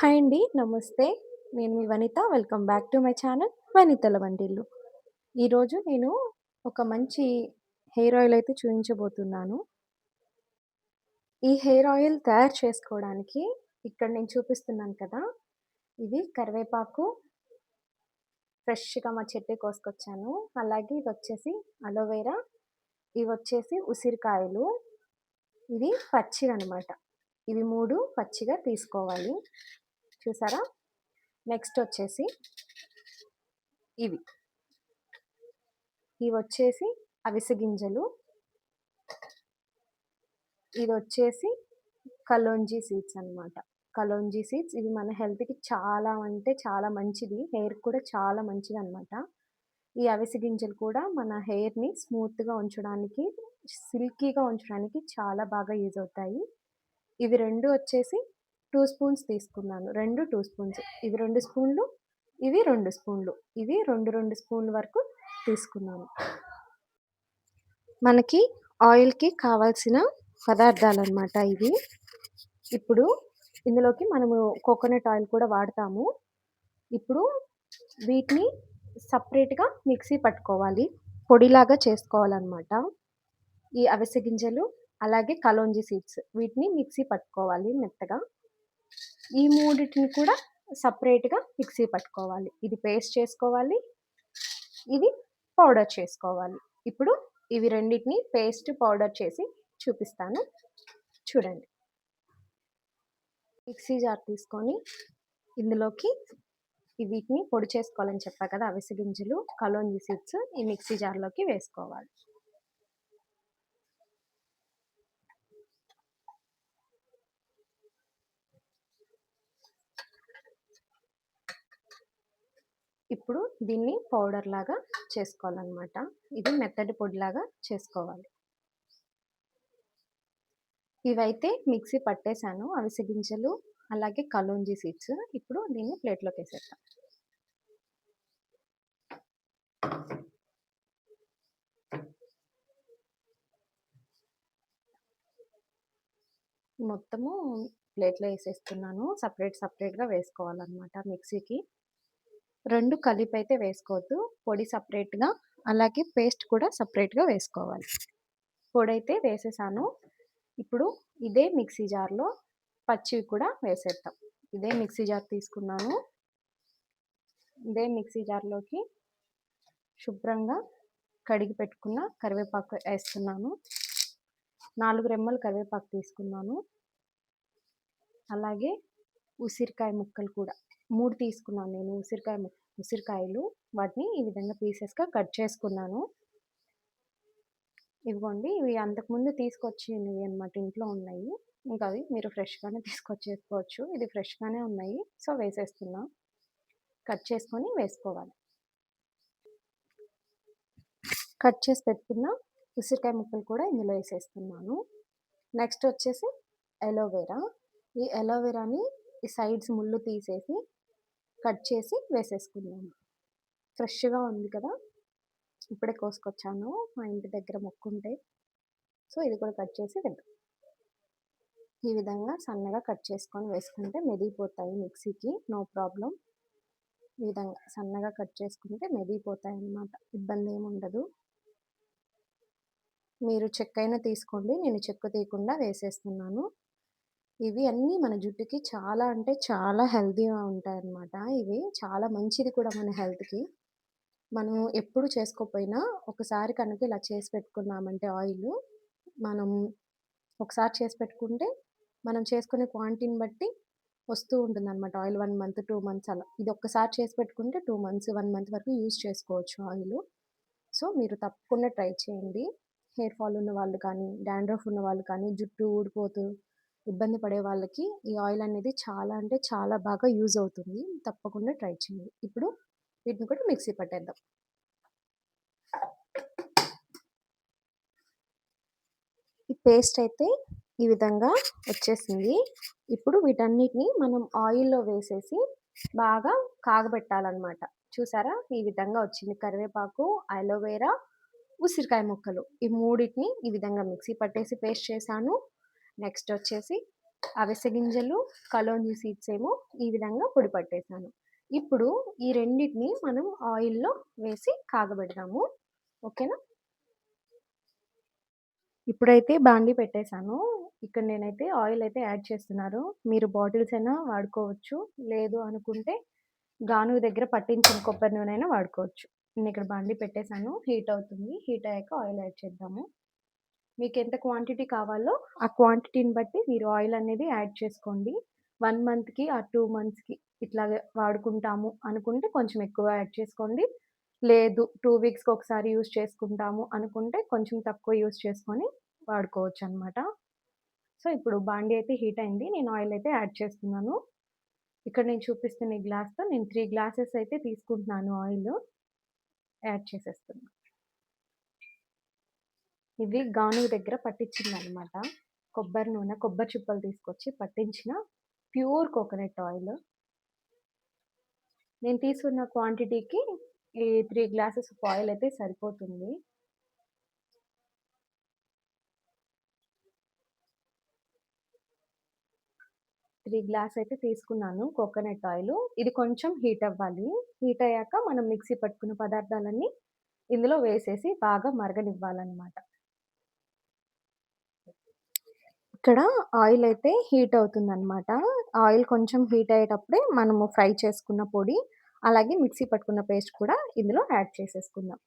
Hi అండి. నమస్తే. నేను మీ Vanitha. Welcome back to my channel వనితల వంటిల్లు. ఈరోజు నేను ఒక మంచి హెయిర్ ఆయిల్ అయితే చూపించబోతున్నాను ఈ హెయిర్ ఆయిల్ తయారు చేసుకోవడానికి ఇక్కడ నేను చూపిస్తున్నాను కదా! ఇది కరివేపాకు ఫ్రెష్‌గా మా చెట్టు కోసుకొచ్చాను. అలాగే ఇదొచ్చేసి అలోవెరా, వచ్చేసి ఉసిరికాయలు, ఇవి పచ్చివనమాట. ఇవి మూడు పచ్చిగా తీసుకోవాలి. చూసారా? నెక్స్ట్ వచ్చేసి ఇవి. వచ్చేసి అవిసె గింజలు. ఇది వచ్చేసి కలోంజీ సీడ్స్ అనమాట. కలోంజీ సీడ్స్ ఇవి మన హెల్త్‌కి చాలా అంటే చాలా మంచిది. హెయిర్ కూడా చాలా మంచిది అనమాట ఈ అవిసె గింజలు కూడా మన హెయిర్‌ని స్మూత్‌గా ఉంచడానికి, సిల్కీగా ఉంచడానికి చాలా బాగా యూజ్ అవుతాయి. ఇవి రెండు వచ్చేసి టూ స్పూన్స్ తీసుకున్నాను. 2, 2 స్పూన్స్. ఇవి రెండు స్పూన్లు, ఇవి రెండు స్పూన్లు. ఇవి 2, 2 స్పూన్ల వరకు తీసుకున్నాను. మనకి ఆయిల్‌కి కావాల్సిన పదార్థాలు అనమాట ఇవి. ఇప్పుడు ఇందులోకి మనము కోకోనట్ ఆయిల్ కూడా వాడతాము. ఇప్పుడు వీటిని సపరేట్గా మిక్సీ పట్టుకోవాలి. పొడిలాగా చేసుకోవాలన్నమాట ఈ అవిసె గింజలు, అలాగే కలోంజీ సీడ్స్ వీటిని మిక్సీ పట్టుకోవాలి మెత్తగా. ఈ మూడిటిని కూడా సపరేట్గా మిక్సీ పట్టుకోవాలి. ఇది పేస్ట్ చేసుకోవాలి. ఇది పౌడర్ చేసుకోవాలి. ఇప్పుడు ఇవి రెండింటిని పేస్ట్, పౌడర్ చేసి చూపిస్తాను. చూడండి. మిక్సీ జార్ తీసుకొని ఇందులోకి వీటిని పొడి చేసుకోవాలని చెప్పా కదా! అవిసె గింజలు, కలోంజీ సీడ్స్ ఈ మిక్సీ జార్‌లోకి వేసుకోవాలి. ఇప్పుడు దీన్ని పౌడర్ లాగా చేసుకోవాలనమాట. ఇది మెత్తటి పొడిలాగా చేసుకోవాలి. ఇవైతే మిక్సీ పట్టేసాను. అవిసె గింజలు, అలాగే కలోంజీ సీడ్స్. ఇప్పుడు దీన్ని ప్లేట్‌లోకేసేద్దాం. మొత్తము ప్లేట్‌లో వేసేస్తున్నాను సపరేట్ సపరేట్గా వేసుకోవాలన్నమాట మిక్సీకి. రెండు కలిపి అయితే వేసుకోవద్దు. పొడి సపరేట్గా అలాగే పేస్ట్ కూడా సపరేట్గా వేసుకోవాలి. పొడి అయితే వేసేసాను. ఇప్పుడు ఇదే మిక్సీ జార్‌లో పచ్చివి కూడా వేసేద్దాం. ఇదే మిక్సీ జార్ తీసుకున్నాను. ఇదే మిక్సీ జార్‌లోకి శుభ్రంగా కడిగి పెట్టుకున్న కరివేపాకు వేస్తున్నాను నాలుగు రెమ్మలు కరివేపాకు తీసుకున్నాను. అలాగే ఉసిరికాయ ముక్కలు కూడా మూడు తీసుకున్నాను నేను ఉసిరికాయ ఉసిరికాయలు. వాటిని ఈ విధంగా పీసెస్‌గా కట్ చేసుకున్నాను. ఇవ్వండి ఇవి అంతకుముందు తీసుకొచ్చినవి అనమాట ఇంట్లో ఉన్నాయి. ఇంకా అవి మీరు ఫ్రెష్‌గానే తీసుకొచ్చేసుకోవచ్చు. ఇది ఫ్రెష్‌గానే ఉన్నాయి. సో, వేసేస్తున్నా. కట్ చేసుకొని వేసుకోవాలి. కట్ చేసి పెట్టుకున్న ఉసిరికాయ ముక్కలు కూడా ఇందులో వేసేస్తున్నాను నెక్స్ట్ వచ్చేసి అలోవెరా. ఈ అలోవెరాని ఈ సైడ్స్ ముల్లు తీసేసి కట్ చేసి వేసేసుకున్నాను. ఫ్రెష్‌గా ఉంది కదా! ఇప్పుడే కోసుకొచ్చాను. మా ఇంటి దగ్గర మొక్కుంటే. సో, ఇది కూడా కట్ చేసి వేద్దాం. ఈ విధంగా సన్నగా కట్ చేసుకొని వేసుకుంటే మెదిగిపోతాయి మిక్సీకి. నో ప్రాబ్లం ఈ విధంగా సన్నగా కట్ చేసుకుంటే మెదిగిపోతాయి అన్నమాట మెదిగిపోతాయన్నమాట. ఉండదు మీరు చెక్కయినా తీసుకోండి. నేను చెక్కు తీయకుండా వేసేస్తున్నాను. ఇవి అన్నీ మన జుట్టుకి చాలా అంటే చాలా హెల్తీగా ఉంటాయన్నమాట. ఇవి చాలా మంచిది కూడా మన హెల్త్‌కి. మనం ఎప్పుడు చేసుకోకపోయినా ఒకసారి కనుక ఇలా చేసి పెట్టుకున్నామంటే ఆయిల్ మనం ఒకసారి చేసి పెట్టుకుంటే మనం చేసుకునే క్వాంటిటీని బట్టి వస్తూ ఉంటుంది అనమాట oil one month, two months అలా. ఇది ఒక్కసారి చేసి పెట్టుకుంటే టూ మంత్స్, వన్ మంత్ వరకు యూజ్ చేసుకోవచ్చు ఆయిల్ సో, మీరు తప్పకుండా ట్రై చేయండి. హెయిర్ ఫాల్ ఉన్న వాళ్ళు కానీ, డాండ్రఫ్ ఉన్న వాళ్ళు కానీ, జుట్టు ఊడిపోతూ ఇబ్బంది పడే వాళ్ళకి ఈ ఆయిల్ అనేది చాలా అంటే చాలా బాగా యూజ్ అవుతుంది. తప్పకుండా ట్రై చేయండి. ఇప్పుడు వీటిని కూడా మిక్సీ పట్టేద్దాం. ఈ పేస్ట్ అయితే ఈ విధంగా వచ్చేసింది. ఇప్పుడు వీటన్నిటిని మనం ఆయిల్‌లో వేసేసి బాగా కాగబెట్టాలన్నమాట. చూసారా? ఈ విధంగా వచ్చింది. కరివేపాకు, అలోవేరా ఉసిరికాయ ముక్కలు. ఈ మూడింటిని ఈ విధంగా మిక్సీ పట్టేసి పేస్ట్ చేశాను. నెక్స్ట్ వచ్చేసి అవిసె గింజలు, కలోంజి సీడ్స్ ఏమో ఈ విధంగా పొడి పట్టేసాను. ఇప్పుడు ఈ రెండిటిని మనం ఆయిల్‌లో వేసి కాగబెడదాము. ఓకేనా? ఇప్పుడైతే బాండీ పెట్టేసాను. ఇక్కడ నేనైతే ఆయిల్ అయితే యాడ్ చేస్తున్నారు. మీరు బాటిల్స్ అయినా వాడుకోవచ్చు. లేదు అనుకుంటే గాను దగ్గర పట్టించిన కొబ్బరి నూనె అయినా వాడుకోవచ్చు. నేను ఇక్కడ బాండీ పెట్టేసాను. హీట్ అవుతుంది. హీట్ అయ్యాక ఆయిల్ యాడ్ చేద్దాము. మీకు ఎంత క్వాంటిటీ కావాలో ఆ క్వాంటిటీని బట్టి మీరు ఆయిల్ అనేది యాడ్ చేసుకోండి. వన్ మంత్‌కి ఆ టూ మంత్స్‌కి ఇట్లా వాడుకుంటాము అనుకుంటే కొంచెం ఎక్కువ యాడ్ చేసుకోండి. లేదు టూ వీక్స్‌కి ఒకసారి యూస్ చేసుకుంటాము అనుకుంటే కొంచెం తక్కువ యూస్ చేసుకొని వాడుకోవచ్చు అనమాట సో, ఇప్పుడు బాండీ అయితే హీట్ అయింది. నేను ఆయిల్ అయితే యాడ్ చేస్తున్నాను. ఇక్కడ నేను చూపిస్తున్న ఈ గ్లాస్‌తో నేను త్రీ గ్లాసెస్ అయితే తీసుకుంటున్నాను ఆయిల్ యాడ్ చేసేస్తున్నాను ఇది గానుగ దగ్గర పట్టించిందనమాట. కొబ్బరి నూనె, కొబ్బరి చిప్పలు తీసుకొచ్చి పట్టించిన ప్యూర్ కోకోనట్ ఆయిల్. నేను తీసుకున్న క్వాంటిటీకి ఈ త్రీ గ్లాసెస్ ఆఫ్ ఆయిల్ అయితే సరిపోతుంది. త్రీ గ్లాస్ అయితే తీసుకున్నాను కోకోనట్ ఆయిల్ ఇది కొంచెం హీట్ అవ్వాలి. హీట్ అయ్యాక మనం మిక్సీ పట్టుకున్న పదార్థాలన్నీ ఇందులో వేసేసి బాగా మరగనివ్వాలన్నమాట ఇక్కడ ఆయిల్ అయితే హీట్ అవుతుందనమాట. ఆయిల్ కొంచెం హీట్ అయ్యేటప్పుడే మనము ఫ్రై చేసుకున్న పొడి, అలాగే మిక్సీ పట్టుకున్న పేస్ట్ కూడా ఇందులో యాడ్ చేసేసుకుందాం.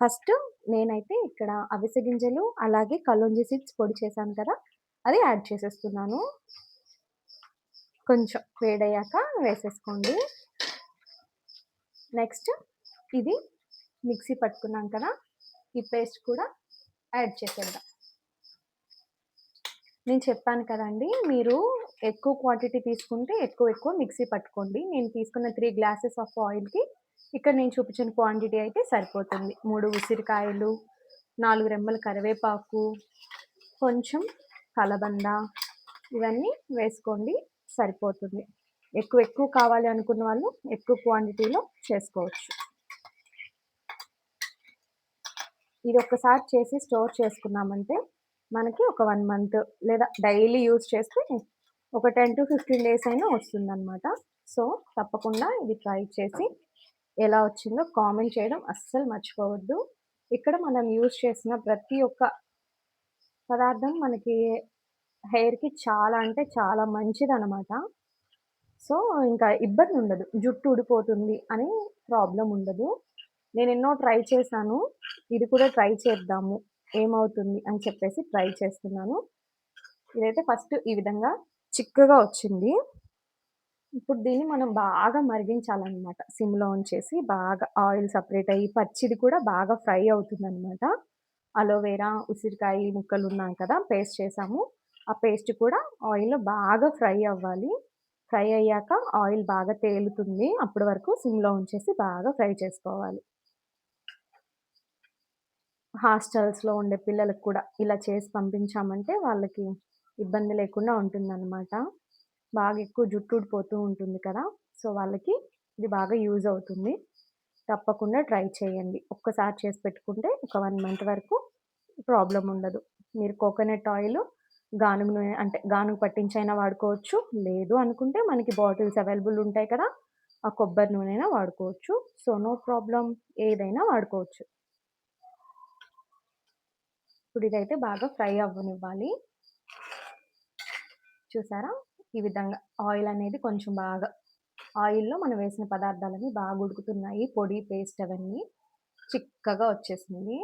ఫస్ట్ నేనైతే ఇక్కడ అవిసె గింజలు, అలాగే కలోంజి సీడ్స్ పొడి చేశాను కదా! అది యాడ్ చేసేస్తున్నాను. కొంచెం వేడయ్యాక వేసేసుకోండి. నెక్స్ట్ ఇది మిక్సీ పట్టుకున్నాం కదా! ఈ పేస్ట్ కూడా యాడ్ చేసేద్దాం. నేను చెప్పాను కదండి మీరు ఎక్కువ క్వాంటిటీ తీసుకుంటే ఎక్కువ ఎక్కువ మిక్సీ పట్టుకోండి. నేను తీసుకున్న త్రీ గ్లాసెస్ ఆఫ్ ఆయిల్‌కి ఇక్కడ నేను చూపించిన క్వాంటిటీ అయితే సరిపోతుంది. మూడు ఉసిరికాయలు, నాలుగు రెమ్మల కరివేపాకు, కొంచెం కలబంద ఇవన్నీ వేసుకోండి సరిపోతుంది. ఎక్కువ ఎక్కువ కావాలి అనుకున్న వాళ్ళు ఎక్కువ క్వాంటిటీలో చేసుకోవచ్చు. ఇది ఒక్కసారి చేసి స్టోర్ చేసుకున్నామంటే మనకి ఒక వన్ మంత్ లేదా డైలీ యూజ్ చేస్తే ఒక 10-15 డేస్ అయినా వస్తుందన్నమాట సో, తప్పకుండా ఇది ట్రై చేసి ఎలా వచ్చిందో కామెంట్ చేయడం అస్సలు మర్చిపోవద్దు. ఇక్కడ మనం యూజ్ చేసిన ప్రతి ఒక్క పదార్థం మనకి హెయిర్‌కి చాలా అంటే చాలా మంచిది అనమాట సో, ఇంకా ఇబ్బంది ఉండదు. జుట్టు ఊడిపోతుంది అని ప్రాబ్లం ఉండదు. నేను ఎన్నో ట్రై చేశాను. ఇది కూడా ట్రై చేద్దాము. ఏమవుతుంది అని చెప్పేసి ట్రై చేస్తున్నాను. ఇదైతే ఫస్ట్ ఈ విధంగా చిక్కగా వచ్చింది. ఇప్పుడు దీన్ని మనం బాగా మరిగించాలన్నమాట సిమ్‌లో ఉంచేసి బాగా ఆయిల్ సపరేట్ అయ్యి పచ్చిది కూడా బాగా ఫ్రై అవుతుందనమాట. అలోవెరా, ఉసిరికాయ ముక్కలు ఉన్నాం కదా! పేస్ట్ చేసాము. ఆ పేస్ట్ కూడా ఆయిల్‌లో బాగా ఫ్రై అవ్వాలి. ఫ్రై అయ్యాక ఆయిల్ బాగా తేలుతుంది. అప్పటి వరకు సిమ్‌లో ఉంచేసి బాగా ఫ్రై చేసుకోవాలి. హాస్టల్స్‌లో ఉండే పిల్లలకి కూడా ఇలా చేసి పంపించామంటే వాళ్ళకి ఇబ్బంది లేకుండా ఉంటుందన్నమాట బాగా ఎక్కువ జుట్టు ఊడిపోతూ ఉంటుంది కదా! సో, వాళ్ళకి ఇది బాగా యూజ్ అవుతుంది. తప్పకుండా ట్రై చేయండి. ఒక్కసారి చేసి పెట్టుకుంటే ఒక వన్ మంత్ వరకు ప్రాబ్లం ఉండదు. మీరు కోకోనట్ ఆయిల్, గానుగు నూనె అంటే గానుగు పట్టించైనా వాడుకోవచ్చు. లేదు అనుకుంటే మనకి బాటిల్స్ అవైలబుల్ ఉంటాయి కదా! ఆ కొబ్బరి నూనె అయినా వాడుకోవచ్చు. సో, నో ప్రాబ్లం ఏదైనా వాడుకోవచ్చు. ఇప్పుడు ఇదైతే బాగా ఫ్రై అవ్వనివ్వాలి. చూసారా? ఈ విధంగా ఆయిల్ అనేది కొంచెం బాగా ఆయిల్‌లో మనం వేసిన పదార్థాలన్నీ బాగా ఉడుకుతున్నాయి. పొడి, పేస్ట్ అవన్నీ చిక్కగా వచ్చేసింది.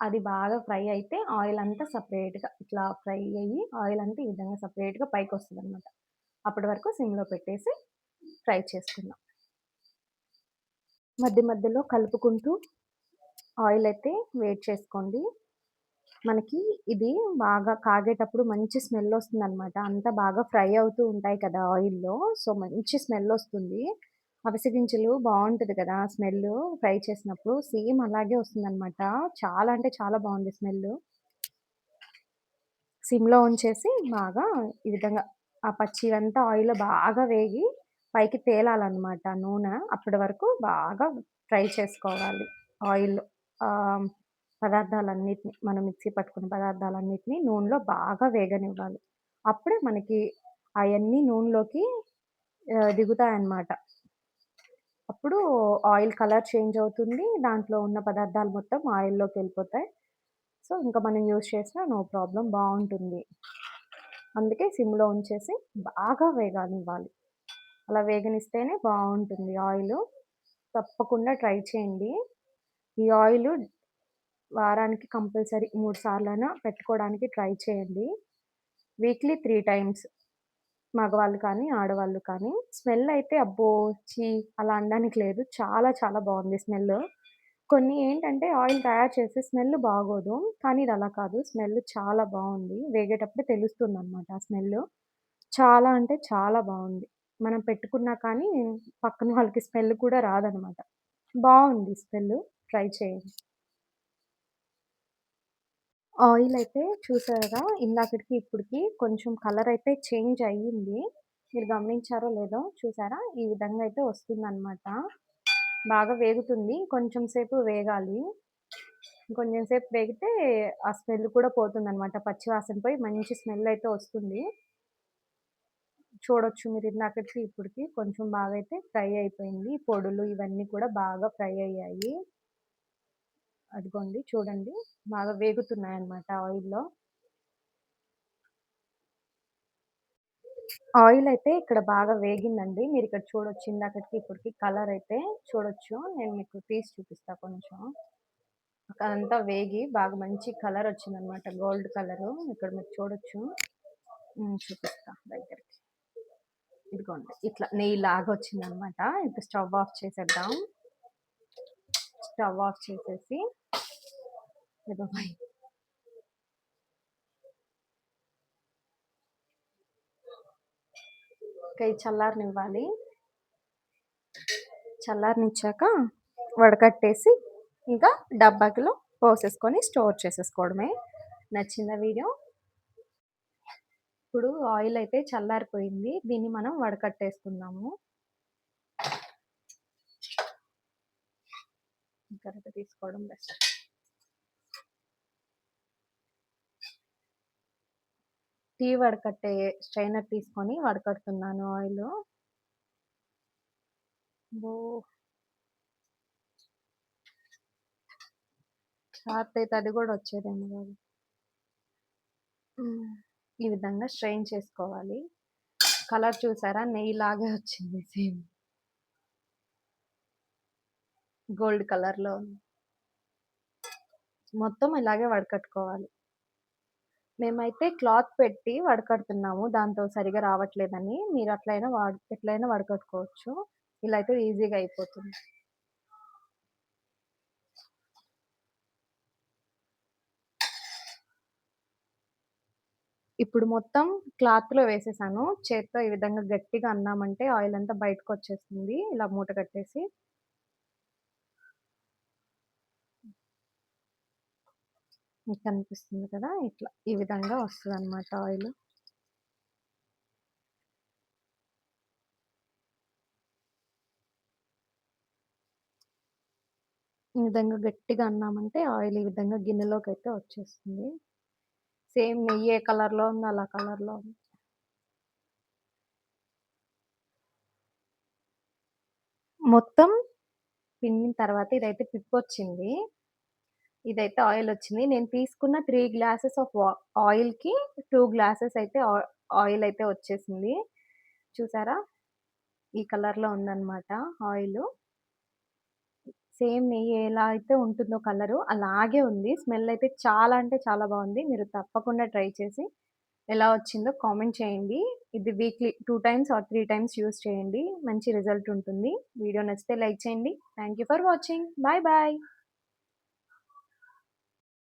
అది బాగా ఫ్రై అయితే ఆయిల్ అంతా సపరేట్గా ఇట్లా ఫ్రై అయ్యి ఆయిల్ అంతా ఈ విధంగా సపరేట్గా పైకి వస్తుంది అనమాట అప్పటి వరకు సిమ్‌లో పెట్టేసి ఫ్రై చేసుకుందాం. మధ్య మధ్యలో కలుపుకుంటూ ఆయిల్ అయితే వేట్ చేసుకోండి. మనకి ఇది బాగా కాగేటప్పుడు మంచి స్మెల్ వస్తుందనమాట. అంతా బాగా ఫ్రై అవుతూ ఉంటాయి కదా ఆయిల్‌లో. సో, మంచి స్మెల్ వస్తుంది. అవిసె గింజలు కదా! స్మెల్ ఫ్రై చేసినప్పుడు సేమ్ అలాగే వస్తుందనమాట. చాలా అంటే చాలా బాగుంది స్మెల్ సిమ్‌లో ఉంచేసి బాగా ఈ విధంగా ఆ పచ్చివంతా ఆయిల్‌లో బాగా వేగి పైకి తేలాలన్నమాట నూనె. అప్పటి వరకు బాగా ఫ్రై చేసుకోవాలి ఆయిల్‌లో. పదార్థాలన్నిటిని మనం మిక్సీ పట్టుకున్న పదార్థాలన్నిటిని నూనెలో బాగా వేగనివ్వాలి. అప్పుడే మనకి అవన్నీ నూనెలోకి దిగుతాయన్నమాట. అప్పుడు ఆయిల్ కలర్ చేంజ్ అవుతుంది. దాంట్లో ఉన్న పదార్థాలు మొత్తం ఆయిల్లోకి వెళ్ళిపోతాయి సో, ఇంకా మనం యూజ్ చేసినా నో ప్రాబ్లం బాగుంటుంది అందుకే సిమ్‌లో ఉంచేసి బాగా వేగనివ్వాలి. అలా వేగనిస్తేనే బాగుంటుంది ఆయిల్ తప్పకుండా ట్రై చేయండి. ఈ ఆయిల్ వారానికి కంపల్సరీ మూడు సార్లైనా పెట్టుకోవడానికి ట్రై చేయండి. Weekly three times. మగవాళ్ళు కానీ, ఆడవాళ్ళు కానీ. స్మెల్ అయితే అబ్బో! చీ అలా అనడానికి లేదు. చాలా చాలా బాగుంది స్మెల్ కొన్ని ఏంటంటే ఆయిల్ తయారు చేసి స్మెల్ బాగోదు. కానీ ఇది అలా కాదు. స్మెల్ చాలా బావుంది. వేగేటప్పుడే తెలుస్తుందనమాట ఆ స్మెల్ చాలా అంటే చాలా బాగుంది మనం పెట్టుకున్నా కానీ పక్కన వాళ్ళకి స్మెల్ కూడా రాదనమాట. బాగుంది స్మెల్ ట్రై చేయండి. ఆయిల్ అయితే చూసారా ఇందాకటికి ఇప్పటికి కొంచెం కలర్ అయితే చేంజ్ అయ్యింది. మీరు గమనించారో లేదో చూసారా? ఈ విధంగా అయితే వస్తుందన్నమాట బాగా వేగుతుంది. కొంచెం సేపు వేగాలి. కొంచెం సేపు వేగితే ఆ స్మెల్ కూడా పోతుందనమాట. పచ్చి వాసన పోయి మంచి స్మెల్ అయితే వస్తుంది. చూడొచ్చు మీరు ఇందాకటికి ఇప్పటికి కొంచెం బాగా అయితే ఫ్రై అయిపోయింది. పొడులు ఇవన్నీ కూడా బాగా ఫ్రై అయ్యాయి. అదిగోండి చూడండి. బాగా వేగుతున్నాయన్నమాట ఆయిల్‌లో. ఆయిల్ అయితే ఇక్కడ బాగా వేగిందండి. మీరు ఇక్కడ చూడొచ్చు ఇందాకటికి ఇప్పటికి కలర్ అయితే చూడొచ్చు. నేను మీకు తీసి చూపిస్తా కొంచెం. అదంతా వేగి బాగా మంచి కలర్ వచ్చిందనమాట. Gold colour. ఇక్కడ మీరు చూడొచ్చు. చూపిస్తా దగ్గరికి. ఇదిగోండి. ఇట్లా నెయ్యి లాగా వచ్చిందనమాట. ఇప్పుడు స్టవ్ ఆఫ్ చేసేద్దాం. స్టవ్ ఆఫ్ చేసేసి కై ఇక చల్లారనివ్వాలి. చల్లారనిచ్చాక వడకట్టేసి ఇంకా డబ్బాకిలో పోసేసుకొని స్టోర్ చేసేసుకోవడమే. నచ్చిందా వీడియో? ఇప్పుడు ఆయిల్ అయితే చల్లారిపోయింది. దీన్ని మనం వడకట్టేసుకుందాము. గరిటె తీసుకోవడం బెస్ట్. టీ వడకట్టే స్ట్రైనర్ తీసుకొని వడకడుతున్నాను ఆయిల్ షార్ట్ షార్ప్ అయితే అది కూడా వచ్చేదేమో కాదు ఈ విధంగా స్ట్రెయిన్ చేసుకోవాలి. కలర్ చూసారా? నెయ్యి లాగే వచ్చింది సేమ్. గోల్డ్ కలర్‌లో మొత్తం ఇలాగే వడకట్టుకోవాలి. మేమైతే క్లాత్ పెట్టి వడకడుతున్నాము. దాంతో సరిగ్గా రావట్లేదని. మీరు అట్లైనా వాడ్ ఎట్లైనా వడకట్టుకోవచ్చు. ఇలా అయితే ఈజీగా అయిపోతుంది. ఇప్పుడు మొత్తం క్లాత్‌లో వేసేసాను. చేత్తో ఈ విధంగా గట్టిగా అన్నామంటే ఆయిల్ అంతా బయటకొచ్చేస్తుంది. ఇలా మూట కట్టేసి. మీకు కనిపిస్తుంది కదా! ఇట్లా. ఈ విధంగా వస్తుంది అనమాట ఆయిల్ ఈ విధంగా గట్టిగా అన్నామంటే ఆయిల్ ఈ విధంగా గిన్నెలోకి అయితే వచ్చేస్తుంది. సేమ్ నెయ్యి ఏ కలర్‌లో ఉంది అలా కలర్‌లో ఉంది. మొత్తం పిండిన తర్వాత ఇదైతే పిప్పొచ్చింది. ఇదైతే ఆయిలొచ్చింది. నేను తీసుకున్న త్రీ గ్లాసెస్ ఆఫ్ వా ఆయిల్‌కి టూ గ్లాసెస్ అయితే ఆయిల్ అయితే వచ్చేసింది. చూసారా? ఈ కలర్‌లో ఉందన్నమాట ఆయిల్ సేమ్ నెయ్యి ఎలా అయితే ఉంటుందో కలరు అలాగే ఉంది. స్మెల్ అయితే చాలా అంటే చాలా బాగుంది మీరు తప్పకుండా ట్రై చేసి ఎలా వచ్చిందో కామెంట్ చేయండి. ఇది weekly two times or three times use చేయండి. మంచి రిజల్ట్ ఉంటుంది. వీడియో నచ్చితే లైక్ చేయండి. Thank you for watching. Bye bye.